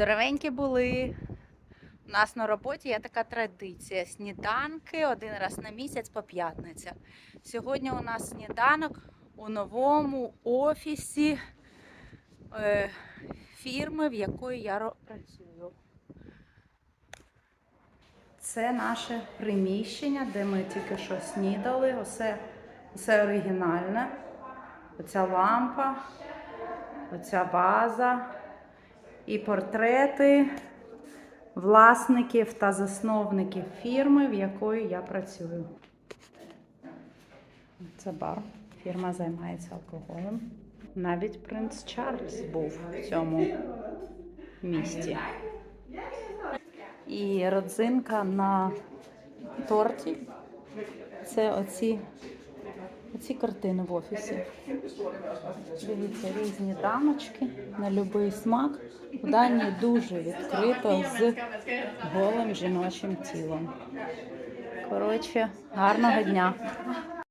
Здоровенькі були. У нас на роботі є така традиція: сніданки один раз на місяць по п'ятницях. Сьогодні у нас сніданок у новому офісі е, фірми, в якої я працюю. Це наше приміщення, де ми тільки що снідали. Усе, усе оригінальне. Оця лампа, оця ваза і портрети власників та засновників фірми, в якої я працюю. Це бар. Фірма займається алкоголем. Навіть принц Чарльз був в цьому місті. І родзинка на торті це оці, оці картини в офісі. Дивіться, різні дамочки на будь-який смак. В Данії дуже відкрито з голим жіночим тілом. Коротше, гарного дня!